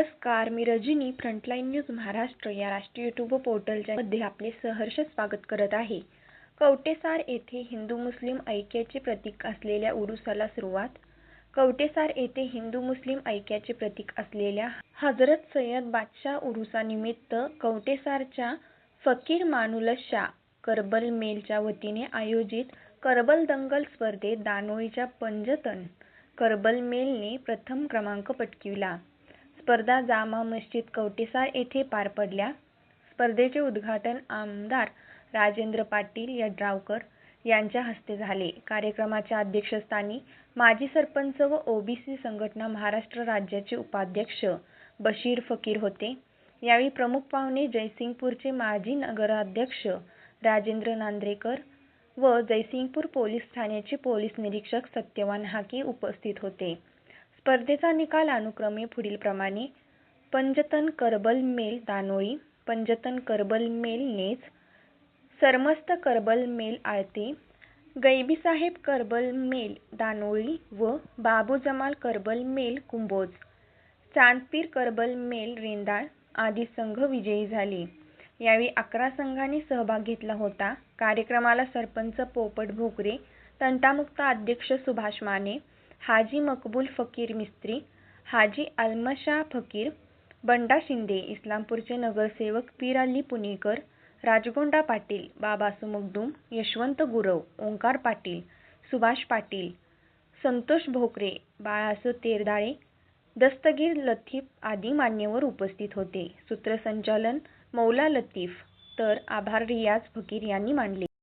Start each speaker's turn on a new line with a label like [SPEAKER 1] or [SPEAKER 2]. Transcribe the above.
[SPEAKER 1] मी Rajni frontline news Maharashtra या राष्ट्रीय YouTube पोर्टलच्या मध्ये आपले सहर्ष स्वागत करत आहे. कवटेसार येथे हिंदू मुस्लिम ऐक्याचे प्रतीक असलेल्या उरुसाला सुरुवात. कवटेसार येथे हिंदू मुस्लिम ऐक्याचे प्रतीक असलेल्या हजरत सय्यद बादशाह उरुसानिमित्त कवटेसारच्या फकीर मानुलशा करबल मेलच्या वतीने आयोजित करबल दंगल स्पर्धेत दानोळीच्या पंजतन करबल मेलने प्रथम क्रमांक पटकिवला. स्पर्धा जामा मस्जिद कवटेसार येथे पार पडल्या. स्पर्धेचे उद्घाटन आमदार राजेंद्र पाटील यड्रावकर यांच्या हस्ते झाले. कार्यक्रमाच्या अध्यक्षस्थानी माजी सरपंच व ओबीसी संघटना महाराष्ट्र राज्याचे उपाध्यक्ष बशीर फकीर होते. यावेळी प्रमुख पाहुणे जयसिंगपूरचे माजी नगराध्यक्ष राजेंद्र नांद्रेकर व जयसिंगपूर पोलीस ठाण्याचे पोलीस निरीक्षक सत्यवान हाके उपस्थित होते. स्पर्धेचा निकाल अनुक्रमे पुढीलप्रमाणे पंजतन करबल मेल दानोळी, पंजतन करबल मेल नेज, सरमस्त करबल मेल आळते, गैबीसाहेब करबल मेल दानोळी व बाबू जमाल करबल मेल कुंभोज, चांदपीर करबल मेल रेंदाळ आदी संघ विजयी झाले. यावेळी अकरा संघांनी सहभाग घेतला होता. कार्यक्रमाला सरपंच पोपट भोकरे, तंटामुक्त अध्यक्ष सुभाष माने, हाजी मकबूल फकीर मिस्त्री, हाजी अलमशा फकीर, बंडा शिंदे, इस्लामपूरचे नगरसेवक पीर अली पुणेकर, राजगोंडा पाटील, बाबासू मगदूम, यशवंत गुरव, ओंकार पाटील, सुभाष पाटील, संतोष भोकरे, बाळासो तेरदाळे, दस्तगीर लतीफ आदी मान्यवर उपस्थित होते. सूत्रसंचालन मौला लतीफ तर आभार रियाज फकीर यांनी मांडले